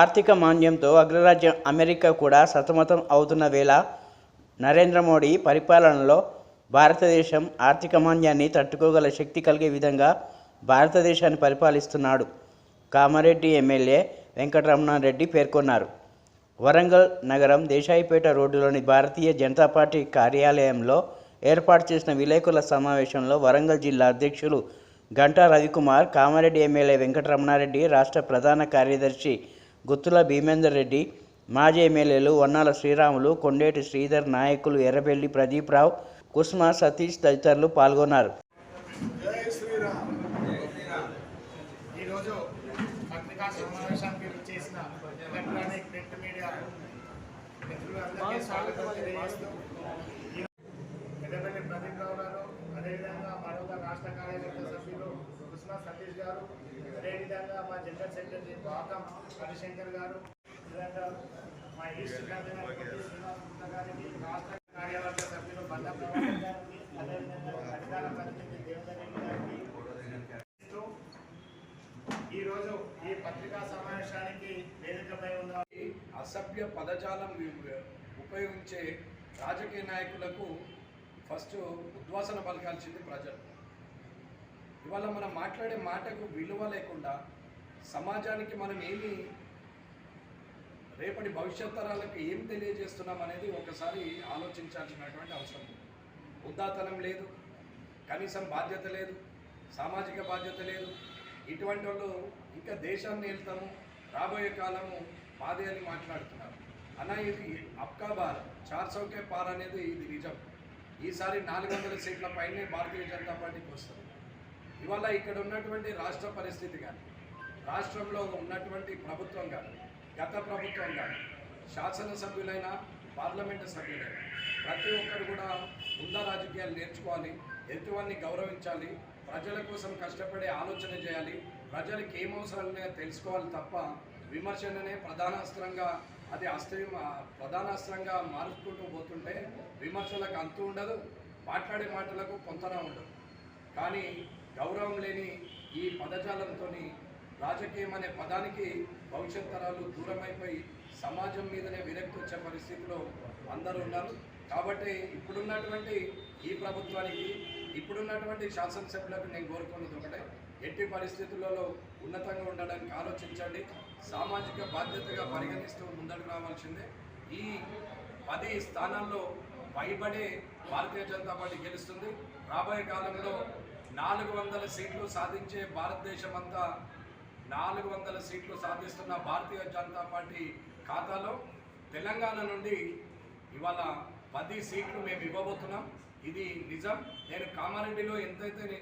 ఆర్థిక మాంద్యంతో అగ్రరాజ్యం అమెరికా కూడా సతమతం అవుతున్న వేళ నరేంద్ర మోడీ పరిపాలనలో భారతదేశం ఆర్థిక మాంద్యాన్ని తట్టుకోగల శక్తి కలిగే విధంగా భారతదేశాన్ని పరిపాలిస్తున్నాడు. కామారెడ్డి ఎమ్మెల్యే వెంకటరమణారెడ్డి పేర్కొన్నారు. వరంగల్ నగరం దేశాయిపేట రోడ్డులోని భారతీయ జనతా పార్టీ కార్యాలయంలో ఏర్పాటు చేసిన విలేకరుల సమావేశంలో వరంగల్ జిల్లా అధ్యక్షులు గంటా రవికుమార్ కామారెడ్డి ఎమ్మెల్యే వెంకటరమణారెడ్డి రాష్ట్ర ప్రధాన కార్యదర్శి గుత్తుల భీమేందర్ రెడ్డి మాజీ ఎమ్మెల్యేలు వన్నాల శ్రీరాములు కొండేటి శ్రీధర్ నాయకులు ఎర్రబెల్లి ప్రదీప్రావు కుస్మా సతీష్ తదితరులు పాల్గొన్నారు. అదేవిధంగా మరొక రాష్ట్ర కార్యకర్త సభ్యులు కృష్ణ సతీష్ గారు అదేవిధంగా మా జనరల్ సెక్రటరీ బాకం హరిశంకర్ గారు విధంగా మా ఈస్ట్ గారికి రాష్ట్ర కార్యవర్గ సభ్యులు బండ గారికి అదేవిధంగా అధికార ప్రతినిధి దేవేందర్ గారికి ఈరోజు ఈ పత్రికా సమావేశానికి వేదికపై ఉన్న అసభ్య పదజాలం ఉపయోగించే రాజకీయ నాయకులకు ఫస్ట్ ఉద్వాసన పలకాల్సింది ప్రజలు. ఇవాళ మనం మాట్లాడే మాటకు విలువ లేకుండా సమాజానికి మనం ఏమి రేపటి భవిష్యత్ తరాలకు ఏం తెలియజేస్తున్నాం అనేది ఒకసారి ఆలోచించాల్సినటువంటి అవసరం ఉంది. ఉద్దాతనం లేదు కనీసం బాధ్యత లేదు సామాజిక బాధ్యత లేదు. ఇటువంటి వాళ్ళు ఇంకా దేశాన్ని వెళ్తాము రాబోయే కాలము మాదే అని మాట్లాడుతున్నారు. అన్న ఇది అప్కా బార్ చార్ సౌకే పార్ అనేది ఇది నిజం. ఈసారి నాలుగు వందల సీట్ల పైనే భారతీయ జనతా పార్టీకి వస్తుంది. ఇవాళ ఇక్కడ ఉన్నటువంటి రాష్ట్ర పరిస్థితి కానీ రాష్ట్రంలో ఉన్నటువంటి ప్రభుత్వం కానీ గత ప్రభుత్వం కానీ శాసనసభ్యులైన పార్లమెంటు సభ్యులైన ప్రతి ఒక్కరు కూడా ఉన్న రాజకీయాలు నేర్చుకోవాలి ఎదుటివాన్ని గౌరవించాలి ప్రజల కోసం కష్టపడే ఆలోచన చేయాలి ప్రజలకు ఏం తెలుసుకోవాలి తప్ప విమర్శననే ప్రధానాస్త్రంగా అది అస్త్ర ప్రధానాస్త్రంగా మారుచుకుంటూ పోతుంటే విమర్శలకు అంతు ఉండదు మాట్లాడే మాటలకు పొంతన ఉండదు. కానీ గౌరవం లేని ఈ పదజాలంతో రాజకీయం అనే పదానికి భవిష్యత్ తరాలు దూరమైపోయి సమాజం మీదనే విరక్తి వచ్చే పరిస్థితిలో అందరూ ఉన్నారు. కాబట్టి ఇప్పుడున్నటువంటి ఈ ప్రభుత్వానికి ఇప్పుడున్నటువంటి శాసనసభ్యులకు నేను కోరుకున్నది ఒకటే. ఎట్టి పరిస్థితులలో ఉన్నతంగా ఉండడానికి ఆలోచించండి. సామాజిక బాధ్యతగా పరిగణిస్తూ ముందడుగు రావాల్సిందే. ఈ పది స్థానాల్లో పైబడే భారతీయ జనతా పార్టీ గెలుస్తుంది. రాబోయే కాలంలో నాలుగు వందల సీట్లు సాధించే భారతదేశం అంతా నాలుగు వందల సీట్లు సాధిస్తున్న భారతీయ జనతా పార్టీ ఖాతాలో తెలంగాణ నుండి ఇవాళ పది సీట్లు మేము ఇవ్వబోతున్నాం. ఇది నిజం. నేను కామారెడ్డిలో ఎంతైతే